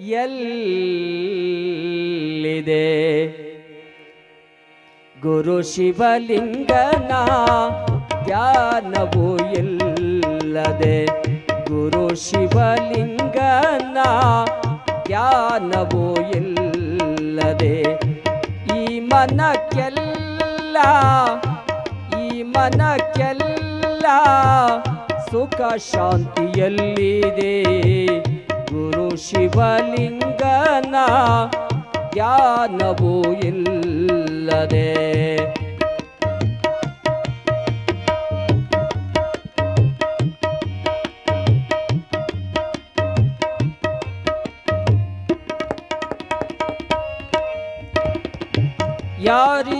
ಎಲ್ಲಿದೆ? ಗುರು ಶಿವಲಿಂಗನ ಧ್ಯಾನವು ಇಲ್ಲದೆ ಗುರು ಶಿವಲಿಂಗನ ಧ್ಯಾನವು ಇಲ್ಲದೆ ಈ ಮನಕ್ಕೆಲ್ಲ ಈ ಮನಕ್ಕೆಲ್ಲ ಸುಖ ಶಾಂತಿಯಲ್ಲಿದೆ. ಗುರು ಶಿವಲಿಂಗನ ಧ್ಯಾನವೂ ಇಲ್ಲದೆ. ಯಾರಿಗೆ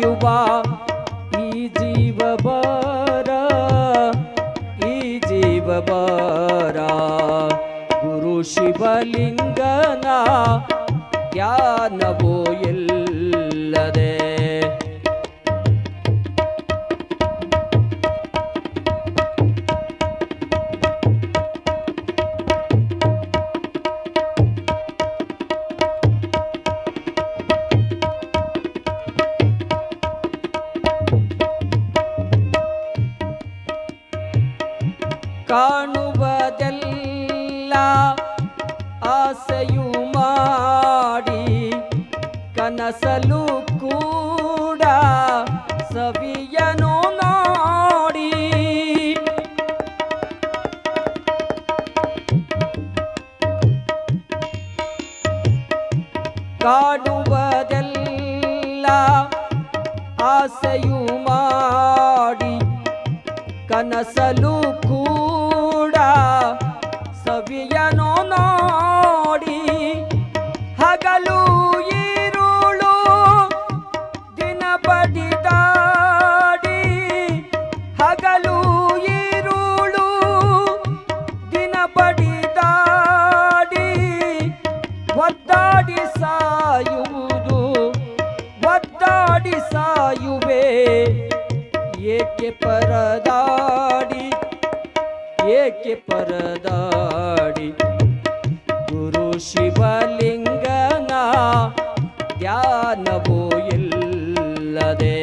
युवा ई जीव कि जीवपरा जीवबरा गुरुशिवलिङ्गना या न बोयल् ಕಾಣುವುದೆಲ್ಲ ಆಸೆಯು ಮಾಡಿ ಕನಸಲು ಕೂಡ ಸವಿಯನು ನೋಡಿ ಕಾಡುವುದೆಲ್ಲ ಆಸೆಯು ಮಾಡಿ ಕನಸಲು ಕೂಡ ನೋಡಿ. ಹಗಲು ಈರುಳು ದಿನ ಹಗಲು ಈರುಳು ದಿನ ಬಡಿದಾಡಿ ಒದ್ದಾಡಿ ಸಾಯುವುದು ಸಾಯುವೆ. ಏಕೆ ಪರದಾಡಿ ಏಕೆ ಪರದಾಡಿ? ಗುರು ಶಿವಲಿಂಗನ ಧ್ಯಾನವೂ ಇಲ್ಲದೆ.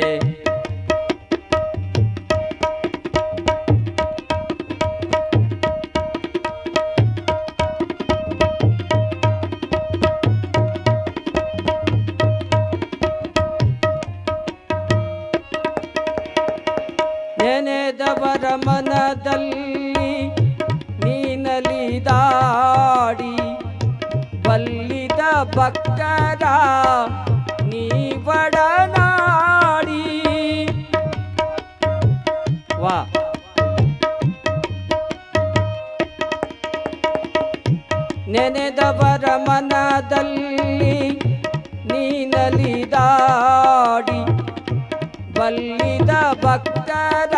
ನೆನೆದವರ ಮನದಲ್ಲಿ ನೀನಲಿದಾಡಿ ಬಲ್ಲಿದ ನೀ ಬಡನಾಡಿ ವಾ. ನೆನೆದವರ ಮನದಲ್ಲಿ ನೀನಲಿದಾಡಿ ಬಲ್ಲಿದ ಭಕ್ತರ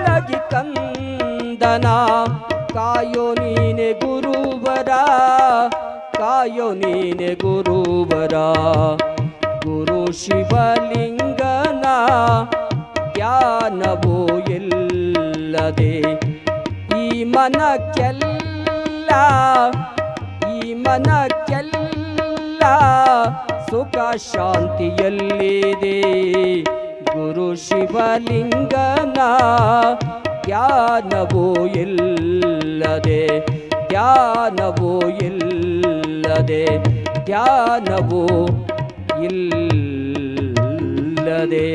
ಸಾಬಳಗಿ ಕಂದನ. ಕಾಯೋ ನೀನೆ ಗುರುವರ, ಕಾಯೋ ನೀನೆ ಗುರುವರ. ಗುರು ಶಿವಲಿಂಗನ ಜ್ಞಾನವೋ ಇಲ್ಲದೆ ಈ ಮನಕ್ಕೆಲ್ಲ ಈ ಮನಕ್ಕೆಲ್ಲ ಸುಖ ಶಾಂತಿಯಲ್ಲಿದೆ. ಗುರು ಶಿವಲಿಂಗನ ಜ್ಞಾನವೋ ಇಲ್ಲದೆ ಜ್ಞಾನವೋ ಇಲ್ಲದೆ ಜ್ಞಾನವೋ ಇಲ್ಲದೆ.